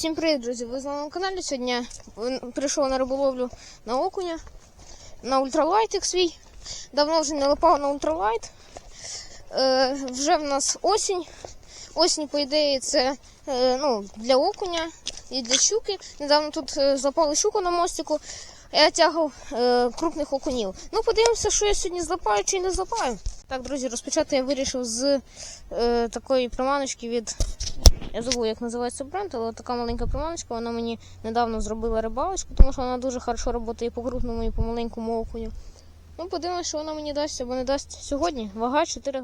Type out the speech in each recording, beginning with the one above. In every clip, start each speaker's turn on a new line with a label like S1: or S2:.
S1: Всім привіт, друзі! Ви з нами на каналі. Сьогодні прийшов на риболовлю на окуня, на ультралайтик свій. Давно вже не липав на ультралайт. Е, вже в нас осінь. Осінь, по ідеї, це е, ну, для окуня і для щуки. Недавно тут е, злапали щуку на мостику. Я тягав е, крупних окунів. Ну, подивимося, що я сьогодні злапаю чи не злапаю. Так, друзі, розпочати я вирішив з е, такої приманочки від я забув, як називається бренд, але така маленька приманочка, вона мені недавно зробила рибалочку, тому що вона дуже хорошо працює по крупному і по маленькому окуню. Ну, подивимось, що вона мені дасть або не дасть сьогодні. Вага 4.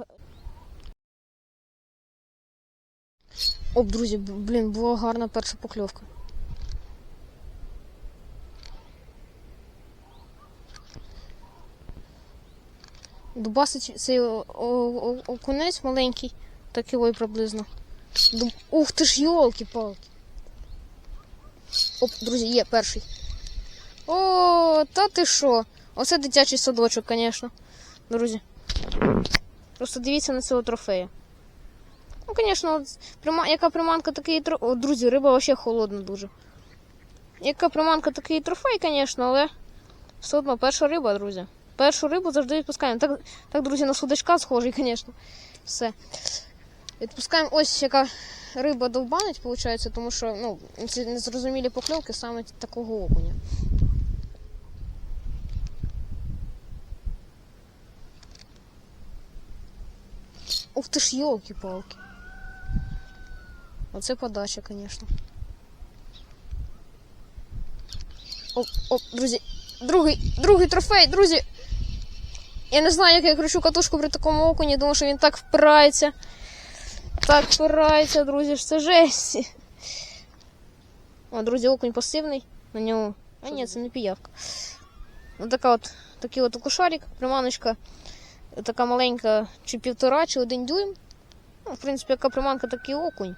S1: Оп, друзі, блін, була гарна перша покльовка. Дубасить цей окунець маленький, такий ой приблизно. Дум- Ух ти ж, йолки-палки. Оп, друзі, є перший. О, та ти що? Оце дитячий садочок, звісно. Друзі. Просто дивіться на цього трофея. Ну, звісно, от прима... яка приманка такий трофей. Друзі, риба взагалі холодна дуже. Яка приманка такий трофей, звісно, але все одно перша риба, друзі. Першу рибу завжди відпускаємо. Так, так друзі, на судачка схожий, звісно. Все. Відпускаємо ось яка риба довбанить, виходить, тому що ну, ці незрозумілі покльовки саме такого окуня. Ух ти ж, йолки-палки. Оце подача, звісно. Оп, оп, друзі. Другий, другий трофей, друзі. Я не знаю, як я кручу катушку при такому окуні, тому що він так впирається. Так впирається, друзі, ж це жесть. О, друзі, окунь пасивний на ньому. А ні, це не піявка. Ось така от, такий от окушарик, приманочка. Така маленька, чи півтора, чи один дюйм. Ну, в принципі, яка приманка, такий окунь.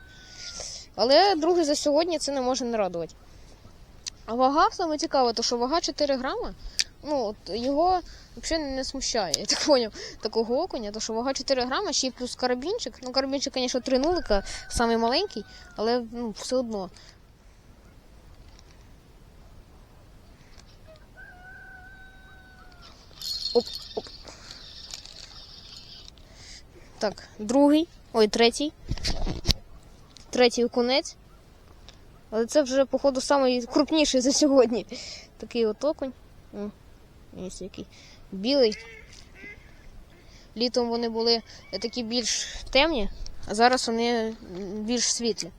S1: Але другий за сьогодні це не може не радувати. А вага саме цікаво, то що вага 4 грама. Ну, от його взагалі не смущає, я так поняв, такого окуня, то що вага 4 грама, ще й плюс карабінчик. Ну, карабінчик, звісно, 3 нулика, самий маленький, але ну, все одно. Оп, оп. Так, другий, ой, третій. Третій окунець. Але це вже, походу, самий крупніший за сьогодні. Такий от окунь. Ось який. Білий. Літом вони були такі більш темні, а зараз вони більш світлі.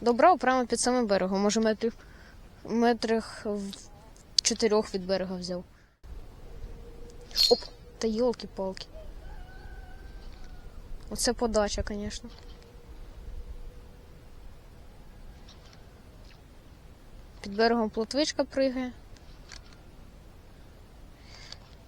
S1: Добрав прямо під самим берегом. Може метрів метрах в чотирьох від берега взяв. Оп, та йолки-палки. Оце подача, звісно. Під берегом плотвичка пригає.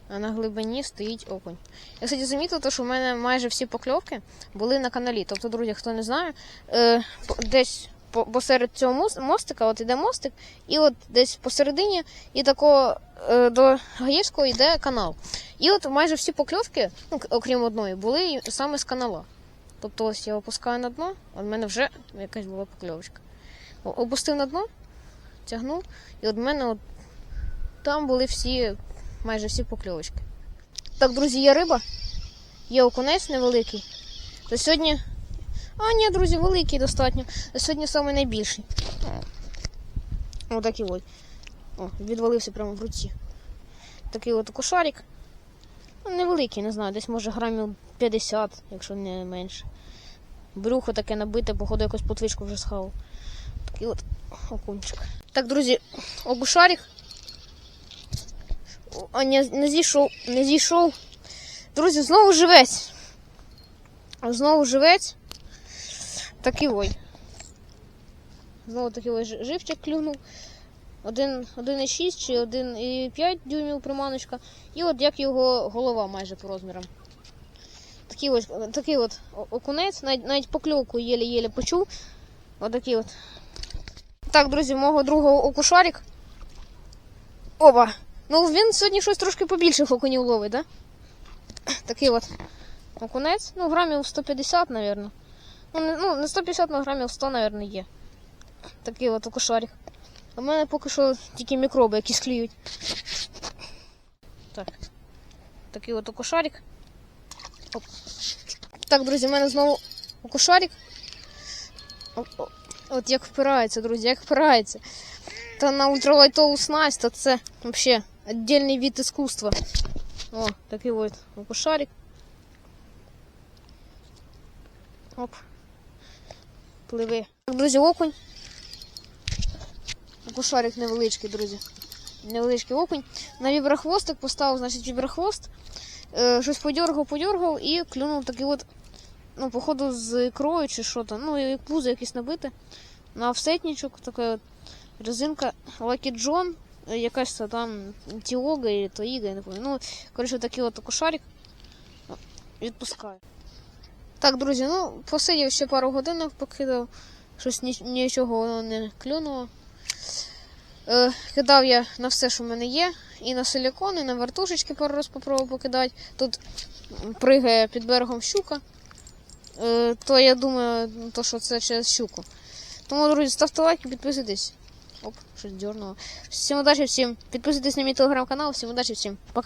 S1: А на глибині стоїть окунь. Я, кстати, замітила, що в мене майже всі покльовки були на каналі. Тобто, друзі, хто не знає, е, десь посеред цього мостика, от іде мостик, і от десь посередині, і тако е, до Гаєвського йде канал. І от майже всі покльовки, ну, окрім одної, були саме з канала. Тобто ось я опускаю на дно, а в мене вже якась була покльовочка. Опустив на дно, тягнув, і от мене от там були всі, майже всі покльовочки. Так, друзі, є риба, є окунець невеликий. Та сьогодні. А, ні, друзі, великий достатньо. Та сьогодні саме найбільший. Отакий от. О, відвалився прямо в руці. Такий от кошарик. Ну, невеликий, не знаю, десь може грамів 50, якщо не менше. Брюхо таке набите, походу якусь плотвичку вже схавав. Такий от окунчик. Так, друзі, обушарик. А не, не зійшов, не зійшов. Друзі, знову живець. Знову живець. Такий ой. Знову такий ой живчик клюнув. 1,6 чи 1,5 дюймів приманочка. І от як його голова майже по розмірам. Такий ось такий от окунець, навіть, навіть покльовку єлі-єлі почув. Отакий от. Так, друзі, мого другого окушарик. Оба. Ну він сьогодні щось трошки побільше окунів ловить, да? Такий от окунець. Ну, грамів 150, мабуть. Ну, не, ну, не 150, але грамів 100, мабуть, є. Такий от окошарик. У мене поки що тільки мікроби, які скліють. Так. Такий от окошарик. Оп. Так, друзі, в мене знову окошарик. Оп, оп. От як впирається, друзі, як впирається. Та на ультралайтову снасть, то це взагалі віддільний від іскусства. О, такий от окошарик. Оп. Пливи. Так, друзі, окунь. Окушарик невеличкий, друзі. Невеличкий окунь. На віброхвостик поставив, значить, віброхвост. Е, щось подергав, подергав і клюнув такий от, ну, походу, з ікрою чи що там. Ну, як пузо якесь набите. На офсетничок, така резинка Lucky John, якась та там Тіога і Тоїга, я не пам'ятаю. Ну, коротше, такий от окушарик. О, Відпускаю. Так, друзі, ну, посидів ще пару годин, покидав. Щось ні- нічого воно не клюнуло. Е, кидав я на все, що в мене є. І на силікон, і на вертушечки пару раз попробував покидати. Тут пригає під берегом щука. Е, то я думаю, ну, то, що це через щуку. Тому, друзі, ставте лайки, підписуйтесь. Оп, щось дернуло. Всім удачі, всім підписуйтесь на мій телеграм-канал, всім удачі, всім пока.